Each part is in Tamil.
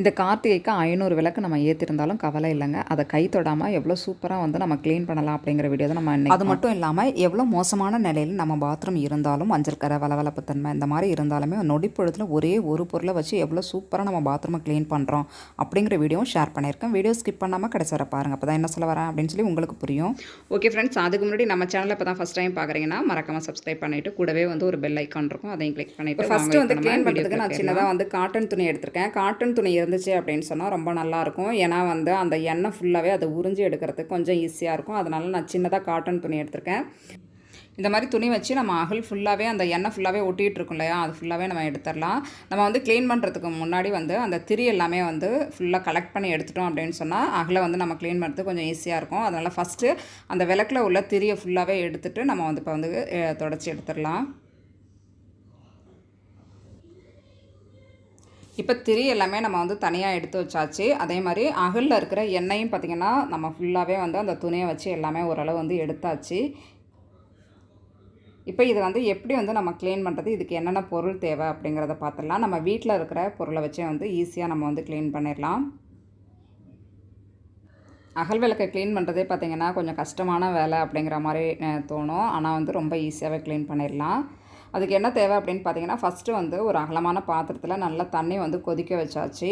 இந்த கார்த்திகைக்கு ஐநூறு விளக்கு நம்ம ஏற்றிருந்தாலும் கவலை இல்லைங்க. அதை கை தொடாமல் எவ்வளோ சூப்பராக வந்து நம்ம க்ளீன் பண்ணலாம் அப்படிங்கிற வீடியோ தான் நம்ம அது மட்டும் இல்லாமல் எவ்வளோ மோசமான நிலையில் நம்ம பாத்ரூம் இருந்தாலும் மஞ்சள் கரை வளவளப்பு தன்மை இந்த மாதிரி இருந்தாலுமே நொடிப்பொழுதில் ஒரே ஒரு பொருளை வச்சு எவ்வளோ சூப்பராக நம்ம பாத்ரூமை க்ளீன் பண்ணுறோம் அப்படிங்கிற வீடியோவும் ஷேர் பண்ணியிருக்கேன். வீடியோ ஸ்கிப் பண்ணாமல் கடைசி வர பாருங்கள் அப்போ தான் என்ன சொல்ல வரேன் அப்படின்னு சொல்லி உங்களுக்கு புரியும். ஓகே ஃப்ரெண்ட்ஸ் அதுக்கு முன்னாடி நம்ம சேனலில் இப்போ தான் ஃபஸ்ட் டைம் பார்க்குறீங்கன்னா மறக்காமல் சப்ஸ்கிரைப் பண்ணிவிட்டு கூடவே வந்து ஒரு பெல் ஐக்கான் இருக்கும். அதையும் கிளிக் பண்ணிவிட்டு ஃபஸ்ட்டு வந்து க்ளீன் பண்ணுறதுக்கு நான் சின்னதாக வந்து காட்டன் துணி எடுத்திருக்கேன். காட்டன் துணி இருந்துச்சு அப்படின்னு சொன்னால் ரொம்ப நல்லாயிருக்கும் ஏன்னா வந்து அந்த எண்ணெய் ஃபுல்லாகவே அதை உறிஞ்சி எடுக்கிறதுக்கு கொஞ்சம் ஈஸியாக இருக்கும். அதனால் நான் சின்னதாக காட்டன் துணி எடுத்திருக்கேன். இந்த மாதிரி துணி வச்சு நம்ம அகல் ஃபுல்லாகவே அந்த எண்ணெய் ஃபுல்லாகவே ஒட்டிகிட்டு இருக்கும் இல்லையா? அது ஃபுல்லாகவே நம்ம எடுத்துடலாம். நம்ம வந்து க்ளீன் பண்ணுறதுக்கு முன்னாடி வந்து அந்த திரி எல்லாமே வந்து ஃபுல்லாக கலெக்ட் பண்ணி எடுத்துட்டோம் அப்படின்னு சொன்னால் அகலை வந்து நம்ம க்ளீன் பண்ணுறதுக்கு கொஞ்சம் ஈஸியாக இருக்கும். அதனால் ஃபஸ்ட்டு அந்த விளக்கில் உள்ள திரியை ஃபுல்லாகவே எடுத்துகிட்டு நம்ம வந்து இப்போ வந்து தொடச்சி எடுத்துடலாம். இப்போ திரி எல்லாமே நம்ம வந்து தனியாக எடுத்து வச்சாச்சு. அதே மாதிரி அகலில் இருக்கிற எண்ணெயும் பார்த்திங்கன்னா நம்ம ஃபுல்லாகவே வந்து அந்த துணியை வச்சு எல்லாமே ஓரளவு வந்து எடுத்தாச்சு. இப்போ இது வந்து எப்படி வந்து நம்ம க்ளீன் பண்ணுறது இதுக்கு என்னென்ன பொருள் தேவை அப்படிங்கிறத பார்த்துடலாம் நம்ம வீட்டில் இருக்கிற பொருளை வச்சே வந்து ஈஸியாக நம்ம வந்து க்ளீன் பண்ணிடலாம். அகல் விளக்கை க்ளீன் பண்ணுறதே பார்த்திங்கன்னா கொஞ்சம் கஷ்டமான வேலை அப்படிங்கிற மாதிரி தோணும். ஆனால் வந்து ரொம்ப ஈஸியாகவே க்ளீன் பண்ணிடலாம். அதுக்கு என்ன தேவை அப்படின்னு பார்த்தீங்கன்னா ஃபஸ்ட்டு வந்து ஒரு அகலமான பாத்திரத்தில் நல்லா தண்ணி வந்து கொதிக்க வச்சாச்சு.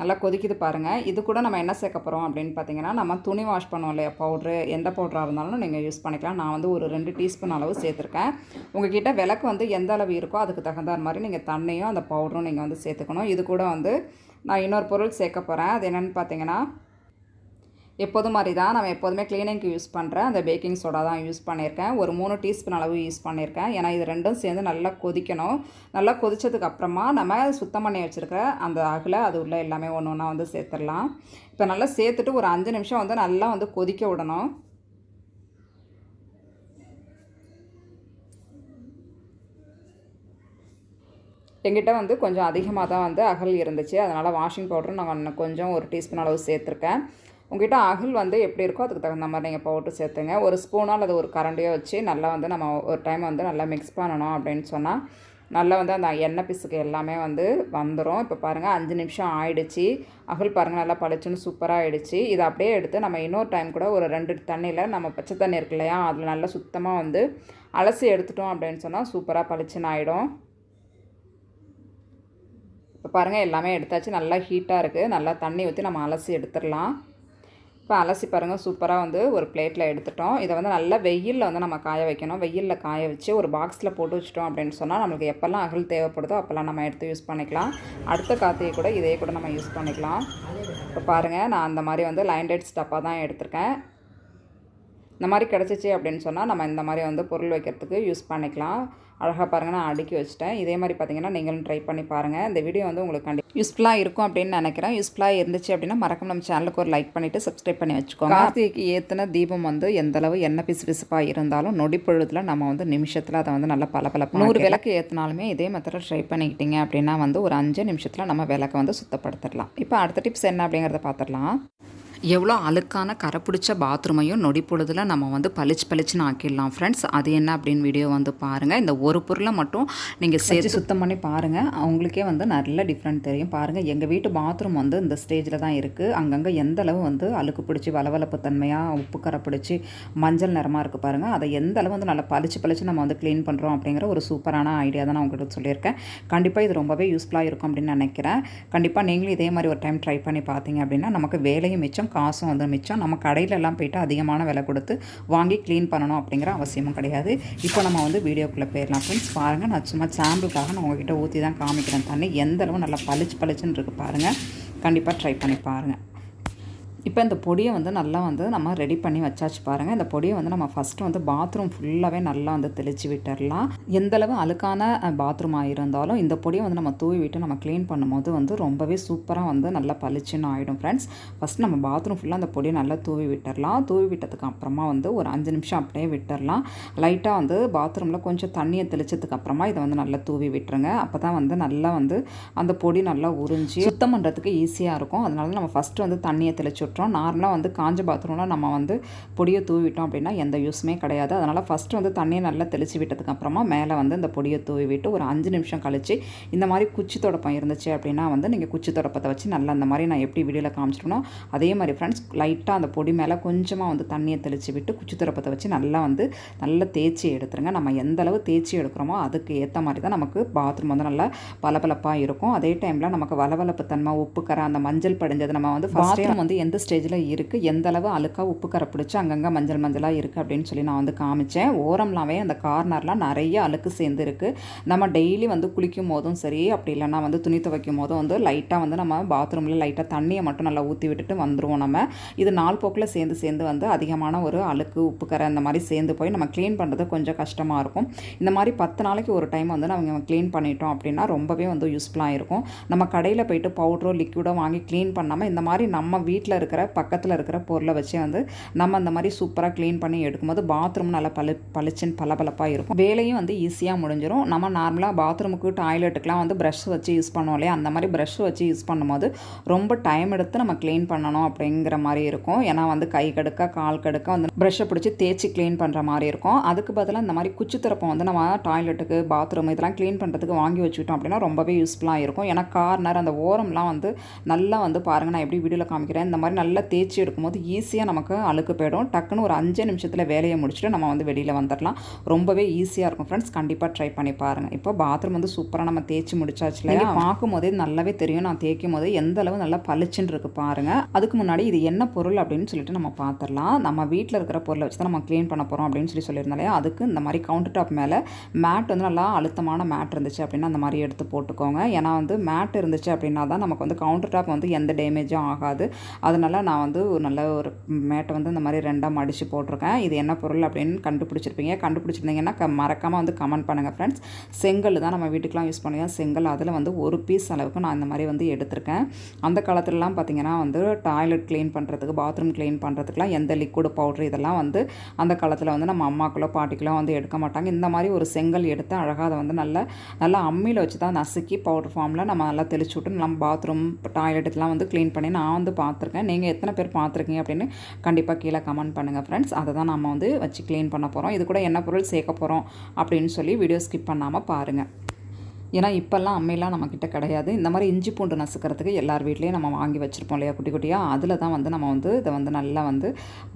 நல்லா கொதிக்குது பாருங்கள் இது கூட நம்ம என்ன சேர்க்க போகிறோம் அப்படின்னு பார்த்தீங்கன்னா நம்ம துணி வாஷ் பண்ணுவோம் இல்லையா? பவுட்ரு எந்த பவுட்ராக இருந்தாலும் நீங்கள் யூஸ் பண்ணிக்கலாம். நான் வந்து ஒரு ரெண்டு டீஸ்பூன் அளவு சேர்த்துருக்கேன். உங்ககிட்ட விளக்கு வந்து எந்த அளவு இருக்கோ அதுக்கு தகுந்த மாதிரி நீங்கள் தண்ணியும் அந்த பவுடரும் நீங்கள் வந்து சேர்த்துக்கணும். இது கூட வந்து நான் இன்னொரு பொருள் சேர்க்க போகிறேன் அது என்னென்னு பார்த்தீங்கன்னா எப்போதும் மாதிரி தான் நம்ம எப்போதுமே க்ளீனிங்க்கு யூஸ் பண்ணுறேன் அந்த பேக்கிங் சோடா தான் யூஸ் பண்ணியிருக்கேன். ஒரு மூணு டீஸ்பூன் அளவு யூஸ் பண்ணியிருக்கேன். ஏன்னா இது ரெண்டும் சேர்ந்து நல்லா கொதிக்கணும். நல்லா கொதித்ததுக்கப்புறமா நம்ம சுத்தம் பண்ணி வச்சுருக்கிற அந்த அகில் அது உள்ள எல்லாமே ஒன்று ஒன்றா வந்து சேர்த்துடலாம். இப்போ நல்லா சேர்த்துட்டு ஒரு அஞ்சு நிமிஷம் வந்து நல்லா வந்து கொதிக்க விடணும். எங்கிட்ட வந்து கொஞ்சம் அதிகமாக தான் வந்து அகல் இருந்துச்சு. அதனால் வாஷிங் பவுடரும் நான் இன்னும் கொஞ்சம் ஒரு டீஸ்பூன் அளவு சேர்த்துருக்கேன். உங்ககிட்ட அகல் வந்து எப்படி இருக்கோ அதுக்கு தகுந்த மாதிரி நீங்கள் பவுட்ரு சேர்த்துங்க. ஒரு ஸ்பூனோ அல்லது ஒரு கரண்டியோ வச்சு நல்லா வந்து நம்ம ஒரு டைம் வந்து நல்லா மிக்ஸ் பண்ணணும் அப்படின்னு சொன்னால் நல்லா வந்து அந்த எண்ணெய் பிசுக்கு எல்லாமே வந்து வந்துடும் இப்போ பாருங்கள் அஞ்சு நிமிஷம் ஆயிடுச்சு. அகல் பாருங்கள் நல்லா பளிச்சுன்னு சூப்பராக ஆயிடுச்சு. இதை அப்படியே எடுத்து நம்ம இன்னொரு டைம் கூட ஒரு ரெண்டு தண்ணியில் நம்ம பச்சை தண்ணி இருக்கு இல்லையா அதில் நல்லா சுத்தமாக வந்து அலசி எடுத்துட்டோம் அப்படின்னு சொன்னால் சூப்பராக பளிச்சுன்னு ஆகிடும் இப்போ பாருங்கள் எல்லாமே எடுத்தாச்சு. நல்லா ஹீட்டாக இருக்குது நல்லா தண்ணி ஊற்றி நம்ம அலசி எடுத்துடலாம். இப்போ அலசி பாருங்கள் சூப்பராக வந்து ஒரு பிளேட்டில் எடுத்துட்டோம். இதை வந்து நல்லா வெயிலில் வந்து நம்ம காய வைக்கணும். வெயிலில் காய வச்சு ஒரு பாக்ஸில் போட்டு வச்சிட்டோம் அப்படின்னு சொன்னால் நம்மளுக்கு எப்போல்லாம் அகல் தேவைப்படுதோ அப்போல்லாம் நம்ம எடுத்து யூஸ் பண்ணிக்கலாம். அடுத்த காத்தையை கூட இதே கூட நம்ம யூஸ் பண்ணிக்கலாம். இப்போ பாருங்கள் நான் அந்த மாதிரி வந்து லைன் ஸ்டப்பாக தான் எடுத்திருக்கேன். இந்த மாதிரி கிடச்சிச்சு அப்படின்னு சொன்னால் நம்ம இந்த மாதிரி வந்து பொருள் வைக்கிறதுக்கு யூஸ் பண்ணிக்கலாம். அழகாக பாருங்கள் நான் அடுக்கி வச்சுட்டேன். இதே மாதிரி பார்த்தீங்கன்னா நீங்களும் ட்ரை பண்ணி பாருங்கள் இந்த வீடியோ வந்து உங்களுக்கு கண்டி யூஸ்ஃபுல்லாக இருக்கும் அப்படின்னு நினைக்கிறேன். யூஸ்ஃபுல்லாக இருந்துச்சு அப்படின்னா மறக்காம நம்ம சேனலுக்கு ஒரு லைக் பண்ணிவிட்டு சப்ஸ்கிரைப் பண்ணி வச்சுக்கோங்க. கார்த்திகைக்கு ஏற்றின தீபம் வந்து எந்த அளவு எண்ணெய் பிசு பிசுப்பாக இருந்தாலும் நொடி பொழுதுல நம்ம வந்து நிமிஷத்தில் அதை வந்து நல்லா பல பல நூறு விளக்கு ஏற்றினாலுமே இதே மெத்தடில் ட்ரை பண்ணிக்கிட்டீங்க அப்படின்னா வந்து ஒரு அஞ்சு நிமிஷத்தில் நம்ம விளக்கை வந்து சுத்தப்படுத்திடலாம் இப்போ அடுத்த டிப்ஸ் என்ன அப்படிங்கிறத பார்த்துடலாம் எவ்வளோ அழுக்கான கரை பிடிச்ச பாத்ரூமையும் நொடி பொழுதுல நம்ம வந்து பளிச்சு பளிச்சுன்னு ஆக்கிடலாம் ஃப்ரெண்ட்ஸ் அது என்ன அப்படின்னு வீடியோ வந்து பாருங்கள் இந்த ஒரு பொருளை மட்டும் நீங்கள் சேர்த்து சுத்தம் பண்ணி பாருங்கள் அவங்களுக்கே வந்து நல்ல டிஃப்ரெண்ட் தெரியும். பாருங்கள் எங்கள் வீட்டு பாத்ரூம் வந்து இந்த ஸ்டேஜில் தான் இருக்குது அங்கங்கே எந்த அளவு வந்து அழுக்கு பிடிச்சி வளவளப்பு தன்மையாக உப்பு கரை பிடிச்சி மஞ்சள் நிறமாக இருக்குது பாருங்கள் அதை எந்த அளவு வந்து நல்லா பளிச்சு பளிச்சு நம்ம வந்து க்ளீன் பண்ணுறோம் அப்படிங்கிற ஒரு சூப்பரான ஐடியா தான் நான் உங்களுக்கு சொல்லியிருக்கேன். கண்டிப்பாக இது ரொம்பவே யூஸ்ஃபுல்லாக இருக்கும் அப்படின்னு நினைக்கிறேன். கண்டிப்பாக நீங்களும் இதே மாதிரி ஒரு டைம் ட்ரை பண்ணி பார்த்தீங்க அப்படின்னா நமக்கு வேலையும் மிச்சம் காசும் வந்து மிச்சம். நம்ம கடையிலெல்லாம் போயிட்டு அதிகமான விலை கொடுத்து வாங்கி க்ளீன் பண்ணணும் அப்படிங்கிற அவசியமும் கிடையாது. இப்போ நம்ம வந்து வீடியோக்குள்ளே போயிடலாம். ஃப்ரெண்ட்ஸ் பாருங்கள் நான் சும்மா சாம்பிளுக்காக நான் உங்ககிட்ட ஊற்றி தான் காமிக்கிறேன் தண்ணி. எந்த அளவு நல்லா பளிச்சு பளிச்சுன்னு இருக்குது பாருங்கள் கண்டிப்பாக ட்ரை பண்ணி பாருங்கள் இப்போ இந்த பொடியை வந்து நல்லா வந்து நம்ம ரெடி பண்ணி வச்சாச்சு பாருங்கள் இந்த பொடியை வந்து நம்ம ஃபஸ்ட்டு வந்து பாத்ரூம் ஃபுல்லாகவே நல்லா வந்து தெளித்து விட்டுறலாம். எந்தளவு அழுக்கான பாத்ரூமாக இருந்தாலும் இந்த பொடியை வந்து நம்ம தூவி விட்டு நம்ம க்ளீன் பண்ணும்போது வந்து ரொம்பவே சூப்பராக வந்து நல்லா பளிச்சுன்னு ஆகிடும் ஃப்ரெண்ட்ஸ் ஃபஸ்ட் நம்ம பாத்ரூம் ஃபுல்லாக அந்த பொடியை நல்லா தூவி விட்டுடலாம் தூவி விட்டதுக்கு அப்புறமா வந்து ஒரு அஞ்சு நிமிஷம் அப்படியே விட்டுடலாம் லைட்டாக வந்து பாத்ரூமில் கொஞ்சம் தண்ணியை தெளிச்சதுக்கு அப்புறமா இதை வந்து நல்லா தூவி விட்டுருங்க. அப்போ தான் வந்து நல்லா வந்து அந்த பொடி நல்லா உறிஞ்சி சுத்தம் பண்ணுறதுக்கு ஈஸியாக இருக்கும். அதனால நம்ம ஃபஸ்ட்டு வந்து தண்ணியை தெளிச்சு பார்த்துட்டோம் நார்மலாக வந்து காஞ்ச பாத்ரூமில் நம்ம வந்து பொடியை தூவிட்டோம் அப்படின்னா எந்த யூஸுமே கிடையாது. அதனால் ஃபஸ்ட்டு வந்து தண்ணியை நல்லா தெளித்து விட்டதுக்கு அப்புறமா மேலே வந்து இந்த பொடியை தூவி விட்டு ஒரு அஞ்சு நிமிஷம் கழிச்சு இந்த மாதிரி குச்சி தொடப்பம் இருந்துச்சு அப்படின்னா வந்து நீங்கள் குச்சி தொடப்பத்தை வச்சு நல்லா அந்த மாதிரி நான் எப்படி வீடியோவில் காமிச்சிருக்கணும் அதே மாதிரி ஃப்ரெண்ட்ஸ் லைட்டாக அந்த பொடி மேலே கொஞ்சமாக வந்து தண்ணியை தெளித்து விட்டு குச்சி தொடப்பத்தை வச்சு நல்லா வந்து நல்லா தேய்ச்சி எடுத்துருங்க. நம்ம எந்த அளவு தேய்ச்சி எடுக்கிறோமோ அதுக்கு ஏற்ற மாதிரி தான் நமக்கு பாத்ரூம் வந்து நல்லா பளபளப்பாக இருக்கும். அதே டைமில் நமக்கு வளவளப்பு தன்மை உப்பு கரை அந்த மஞ்சள் படிஞ்சது நம்ம வந்து பாத்ரூம் வந்து எந்த ஸ்டேஜில் இருக்குது எந்த அளவு அழுக்காக உப்பு கரை பிடிச்சி அங்கங்கே மஞ்சள் மஞ்சளாக இருக்குது அப்படின்னு சொல்லி நான் வந்து காமிச்சேன். ஓரம்லாவே அந்த கார்னர்லாம் நிறைய அழுக்கு சேர்ந்து இருக்குது நம்ம டெய்லி வந்து குளிக்கும் போதும் சரி அப்படி இல்லைன்னா வந்து துணி துவைக்கும் போதும் வந்து லைட்டாக வந்து நம்ம பாத்ரூமில் லைட்டாக தண்ணியை மட்டும் நல்லா ஊற்றி விட்டுட்டு வந்துடுவோம் நம்ம. இது நாள் போக்கில் சேர்ந்து சேர்ந்து வந்து அதிகமான ஒரு அழுக்கு உப்பு கரை அந்த மாதிரி சேர்ந்து போய் நம்ம க்ளீன் பண்ணுறது கொஞ்சம் கஷ்டமாக இருக்கும். இந்த மாதிரி பத்து நாளைக்கு ஒரு டைம் வந்து நம்ம க்ளீன் பண்ணிட்டோம் அப்படின்னா ரொம்பவே வந்து யூஸ்ஃபுல்லாக இருக்கும். நம்ம கடையில் போயிட்டு பவுட்ரோ லிக்விடோ வாங்கி க்ளீன் பண்ணாமல் இந்த மாதிரி நம்ம வீட்டில் இருக்க இருக்கிற பக்கத்தில் இருக்கிற பொருளை வச்சு வந்து நம்ம அந்த மாதிரி சூப்பராக க்ளீன் பண்ணி எடுக்கும்போது பாத்ரூம் நல்லா பளி பளிச்சுன்னு பளபளப்பாக இருக்கும். வேலையும் வந்து ஈஸியாக முடிஞ்சிடும் நம்ம நார்மலாக பாத்ரூமுக்கு டாய்லெட்டுக்கெலாம் வந்து ப்ரஷ் வச்சு யூஸ் பண்ணுவோம் இல்லையா? அந்த மாதிரி ப்ரஷ் வச்சு யூஸ் பண்ணும்போது ரொம்ப டைம் எடுத்து நம்ம க்ளீன் பண்ணணும் அப்படிங்கிற மாதிரி இருக்கும். ஏன்னா வந்து கை கடுக்க கால் கடுக்க வந்து ப்ரஷ்ஷை பிடிச்சி தேய்ச்சி க்ளீன் பண்ணுற மாதிரி இருக்கும். அதுக்கு பதிலாக இந்த மாதிரி குச்சி திறப்பம் வந்து நம்ம டாய்லெட்டுக்கு பாத்ரூம் இதெல்லாம் க்ளீன் பண்ணுறதுக்கு வாங்கி வச்சுக்கிட்டோம் அப்படின்னா ரொம்பவே யூஸ்ஃபுல்லாக இருக்கும். ஏன்னா கார்னர் அந்த ஓரம்லாம் வந்து நல்லா வந்து பாருங்கள் நான் எப்படி வீடியோவில் காமிக்கிறேன். இந்த மாதிரி நல்லா தேய்ச்சி எடுக்கும்போது ஈஸியாக நமக்கு அழுக்கு போயிடும். டக்குன்னு ஒரு அஞ்சு நிமிஷத்தில் வேலையை முடிச்சுட்டு நம்ம வந்து வெளியில் வந்துடலாம் ரொம்பவே ஈஸியாக இருக்கும் ஃப்ரெண்ட்ஸ் கண்டிப்பாக ட்ரை பண்ணி பாருங்கள் இப்போ பாத்ரூம் வந்து சூப்பராக நம்ம தேய்ச்சி முடிச்சாச்சு இல்லையா? பார்க்கும் போதே நல்லாவே தெரியும். நான் தேய்க்கும் போது எந்த அளவு நல்லா பளிச்சுன்னு இருக்கு பாருங்கள் அதுக்கு முன்னாடி இது என்ன பொருள் அப்படின்னு சொல்லிட்டு நம்ம பார்த்துடலாம் நம்ம வீட்டில் இருக்கிற பொருளை வச்சு தான் நம்ம க்ளீன் பண்ண போகிறோம் அப்படின்னு சொல்லி சொல்லியிருந்தாலே அதுக்கு இந்த மாதிரி கவுண்டர் டாப் மேலே மேட் வந்து நல்லா அழுத்தமான மேட் இருந்துச்சு அப்படின்னா அந்த மாதிரி எடுத்து போட்டுக்கோங்க. ஏன்னா வந்து மேட் இருந்துச்சு அப்படின்னா தான் நமக்கு வந்து கவுண்டர் டாப் வந்து எந்த டேமேஜும் ஆகாது. அதனால நான் வந்து ஒரு நல்ல ஒரு மேட்டை வந்து இந்த மாதிரி ரெண்டாக மடித்து போட்டிருக்கேன். இது என்ன பொருள் அப்படின்னு கண்டுபிடிச்சிருப்பீங்க. கண்டுபிடிச்சிருந்தீங்கன்னா க மறக்காமல் வந்து கமெண்ட் பண்ணுங்கள் ஃப்ரெண்ட்ஸ் செங்கல் தான் நம்ம வீட்டுக்கெலாம் யூஸ் பண்ணுவோம். செங்கல் அதில் வந்து ஒரு பீஸ் அளவுக்கு நான் இந்த மாதிரி வந்து எடுத்திருக்கேன். அந்த காலத்துலலாம் பார்த்தீங்கன்னா வந்து டாய்லெட் க்ளீன் பண்ணுறதுக்கு பாத்ரூம் க்ளீன் பண்ணுறதுக்குலாம் எந்த லிக்விட் பவுட்ரு இதெல்லாம் வந்து அந்த காலத்தில் வந்து நம்ம அம்மாக்களோ பாட்டிகளோ வந்து எடுக்க மாட்டாங்க. இந்த மாதிரி ஒரு செங்கல் எடுத்து அழகாக அதை வந்து நல்லா நல்லா அம்மியில் வச்சு தான் நசுக்கி பவுடர் ஃபார்மில் நம்ம நல்லா தெளிச்சு விட்டு நம்ம பாத்ரூம் டாய்லெட் இதெல்லாம் வந்து க்ளீன் பண்ணி நான் வந்து பார்த்துருக்கேன் நீங்கள் எத்தனை பேர் பார்த்துருக்கீங்க அப்படின்னு கண்டிப்பாக கீழே கமெண்ட் பண்ணுங்கள் ஃப்ரெண்ட்ஸ் அதை தான் நம்ம வந்து வச்சு க்ளீன் பண்ண போகிறோம் இது கூட என்ன பொருள் சேர்க்க போகிறோம் அப்படின்னு சொல்லி வீடியோ ஸ்கிப் பண்ணாமல் பாருங்கள் ஏன்னா இப்போல்லாம் அம்மையெல்லாம் நம்மக்கிட்ட கிடையாது. இந்த மாதிரி இஞ்சி பூண்டு நசுக்கிறதுக்கு எல்லார் வீட்லேயும் நம்ம வாங்கி வச்சுருப்போம் இல்லையா குட்டி குட்டியாக அதில் தான் வந்து நம்ம வந்து இதை வந்து நல்லா வந்து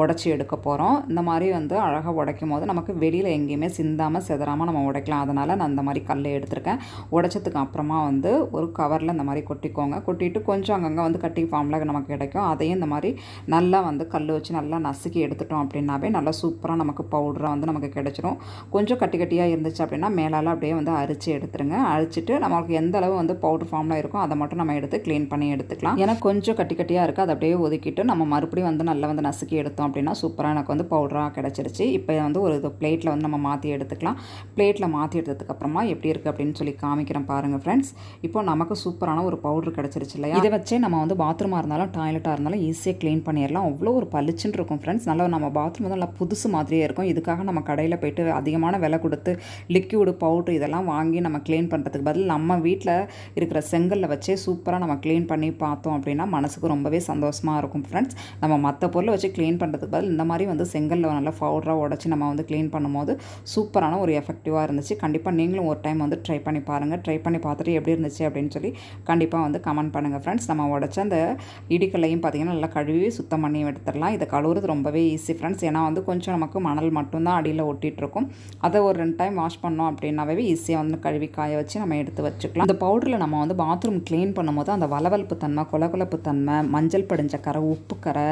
உடச்சி எடுக்க போகிறோம் இந்த மாதிரி வந்து அழகாக உடைக்கும் போது நமக்கு வெளியில் எங்கேயுமே சிந்தாமல் செதறாமல் நம்ம உடைக்கலாம். அதனால் நான் இந்த மாதிரி கல்லை எடுத்திருக்கேன். உடைச்சதுக்கு அப்புறமா வந்து ஒரு கவரில் இந்த மாதிரி கொட்டிக்கோங்க. கொட்டிட்டு கொஞ்சம் அங்கங்கே வந்து கட்டி ஃபார்மில் நமக்கு கிடைக்கும். அதையும் இந்த மாதிரி நல்லா வந்து கல் வச்சு நல்லா நசுக்கி எடுத்துட்டோம் அப்படின்னாவே நல்லா சூப்பராக நமக்கு பவுடராக வந்து நமக்கு கிடச்சிரும். கொஞ்சம் கட்டி கட்டியாக இருந்துச்சு அப்படின்னா மேலால் அப்படியே வந்து அரிச்சு எடுத்துருங்க. அழிச்சிட்டு நம்மளுக்கு எந்த அளவு வந்து பவுடர் ஃபார்மில் இருக்கோ அதை மட்டும் நம்ம எடுத்து க்ளீன் பண்ணி எடுத்துக்கலாம். ஏன்னா கொஞ்சம் கட்டி கட்டியாக இருக்குது அதை அப்படியே ஒதுக்கிட்டு நம்ம மறுபடியும் வந்து நல்லா வந்து நசுக்கி எடுத்தோம் அப்படின்னா சூப்பராக எனக்கு வந்து பவுடராக கிடச்சிருச்சு. இப்போ வந்து ஒரு இது பிளேட்டில் வந்து நம்ம மாற்றி எடுத்துக்கலாம். பிளேட்டில் மாற்றி எடுத்ததுக்கப்புறமா எப்படி இருக்குது அப்படின்னு சொல்லி காமிக்கிறேன் பாருங்கள் ஃப்ரெண்ட்ஸ் இப்போ நமக்கு சூப்பரான ஒரு பவுடர் கிடச்சிருச்சு இல்லையா? இதை வச்சே நம்ம வந்து பாத்ரூமாக இருந்தாலும் டாய்லெட்டாக இருந்தாலும் ஈஸியாக க்ளீன் பண்ணிடலாம். அவ்வளோ ஒரு பளிச்சுன்னு இருக்கும் ஃப்ரெண்ட்ஸ் நல்லா நம்ம பாத்ரூம் வந்து நல்லா புதுசு மாதிரியே இருக்கும். இதுக்காக நம்ம கடையில் போயிட்டு அதிகமான விலை கொடுத்து லிக்யூடு பவுட்ரு இதெல்லாம் வாங்கி நம்ம க்ளீன் பண்ணுறதுக்கு பதில் நம்ம வீட்டில் இருக்கிற செங்கல்ல வச்சே சூப்பராக நம்ம க்ளீன் பண்ணி பார்த்தோம் அப்படின்னா மனசுக்கு ரொம்பவே சந்தோஷமாக இருக்கும் ஃப்ரெண்ட்ஸ் நம்ம மற்ற பொருளை வச்சு க்ளீன் பண்ணுறதுக்கு பதில் இந்த மாதிரி வந்து செங்கல்ல நல்லா பவுடராக உடச்சி நம்ம வந்து க்ளீன் பண்ணும்போது சூப்பரான ஒரு எஃபெக்டிவாக இருந்துச்சு. கண்டிப்பாக நீங்களும் ஒரு டைம் வந்து ட்ரை பண்ணி பாருங்கள் ட்ரை பண்ணி பார்த்துட்டு எப்படி இருந்துச்சு அப்படின்னு சொல்லி கண்டிப்பாக வந்து கமெண்ட் பண்ணுங்கள் ஃப்ரெண்ட்ஸ் நம்ம உடச்ச அந்த இடிக்கல்லையும் பார்த்தீங்கன்னா நல்லா கழுவி சுத்தம் பண்ணி எடுத்துடலாம். இதை கழுவுறது ரொம்பவே ஈஸி ஃப்ரெண்ட்ஸ் ஏன்னா வந்து கொஞ்சம் நமக்கு மணல் மட்டும்தான் அடியில் ஒட்டிகிட்ருக்கும் அதை ஒரு ரெண்டு டைம் வாஷ் பண்ணோம் அப்படின்னாவே ஈஸியாக வந்து கழுவி காய வச்சு நம்ம எடுத்து வச்சுக்கலாம். அந்த பவுடரில் நம்ம வந்து பாத்ரூம் க்ளீன் பண்ணும்போது அந்த வளவளப்பு தன்மை கொலகொலப்பு தன்மை மஞ்சள் படிஞ்ச கரை உப்பு கரை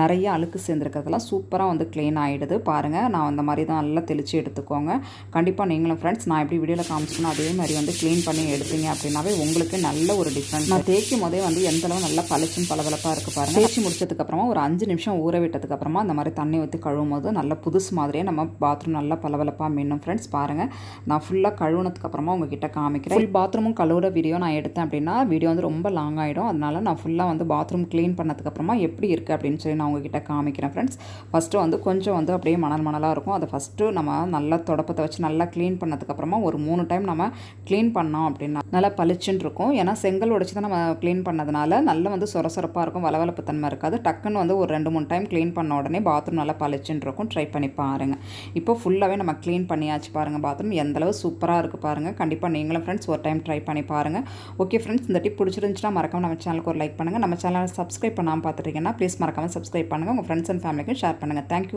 நிறைய அழுக்கு சேர்ந்துருக்கிறதெல்லாம் சூப்பராக வந்து க்ளீன் ஆகிடுது பாருங்கள் நான் அந்த மாதிரி தான் நல்லா தெளித்து எடுத்துக்கோங்க. கண்டிப்பாக நீங்களும் ஃப்ரெண்ட்ஸ் நான் எப்படி வீடியோவில் காமிச்சிக்கணும் அதே மாதிரி வந்து க்ளீன் பண்ணி எடுத்தீங்க அப்படின்னாவே உங்களுக்கு நல்ல ஒரு டிஃப்ரெண்ட் நான் தேய்க்கும் போதே வந்து எந்த அளவு நல்லா பளிச்சும் பளபளப்பாக இருக்குது பாருங்கள் தேய்ச்சி முடிச்சதுக்கப்புறமா ஒரு அஞ்சு நிமிஷம் ஊற விட்டதுக்கப்புறமா அந்த மாதிரி தண்ணி ஊற்றி கழுவும் போது நல்லா புதுசு மாதிரியே நம்ம பாத்ரூம் நல்லா பளபளப்பாக மின்னும் ஃப்ரெண்ட்ஸ் பாருங்கள் நான் ஃபுல்லாக கழுவுனதுக்கப்புறமா உங்ககிட்ட காமி காமிக்கிறேன். ஃபுல் பாத்ரூமும் கழுவுற வீடியோ நான் எடுத்தேன் அப்படின்னா வீடியோ வந்து ரொம்ப லாங் ஆகிடும் அதனால நான் ஃபுல்லாக வந்து பாத்ரூம் க்ளீன் பண்ணதுக்கப்புறமா எப்படி இருக்குது அப்படின்னு சொல்லி நான் உங்ககிட்ட காமிக்கிறேன் ஃப்ரெண்ட்ஸ் ஃபஸ்ட்டு வந்து கொஞ்சம் வந்து அப்படியே மணல் மணலாக இருக்கும். அதை ஃபஸ்ட்டு நம்ம நல்லா தொடப்பத்தை வச்சு நல்லா க்ளீன் பண்ணதுக்கப்புறமா ஒரு மூணு டைம் நம்ம க்ளீன் பண்ணோம் அப்படின்னா நல்லா பளிச்சுன்னு இருக்கும். ஏன்னா செங்கல் உடைச்சி தான் நம்ம க்ளீன் பண்ணதுனால நல்லா வந்து சொரசொரப்பாக இருக்கும். வளவளப்பு தன்மை இருக்காது. டக்குன்னு வந்து ஒரு ரெண்டு மூணு டைம் க்ளீன் பண்ண உடனே பாத்ரூம் நல்லா பளிச்சுன்னு இருக்கும். ட்ரை பண்ணி பாருங்கள் இப்போ ஃபுல்லாகவே நம்ம க்ளீன் பண்ணியாச்சு பாருங்கள் பாத்ரூம் எந்தளவு சூப்பராக இருக்குது பாருங்கள் கண்டிப்பாக நீங்களும் ஃப்ரெண்ட்ஸ் ஒரு டைம் ட்ரை பண்ணி பாருங்கள் ஓகே ஃப்ரெண்ட்ஸ் இந்த டிப் பிடிச்சிருந்துச்சுன்னா மறக்காம நம்ம சேனலுக்கு ஒரு லைக் பண்ணுங்கள் நம்ம சேனலை சப்ஸ்கிரைப் பண்ணாமல் பார்த்துட்டீங்கன்னா ப்ளீஸ் மறக்காமல் சப்ஸ்கிரைப் பண்ணுங்கள் உங்கள் ஃப்ரெண்ட்ஸ் அண்ட் ஃபேமிலிக்கும் ஷேர் பண்ணுங்கள் தேங்க்யூ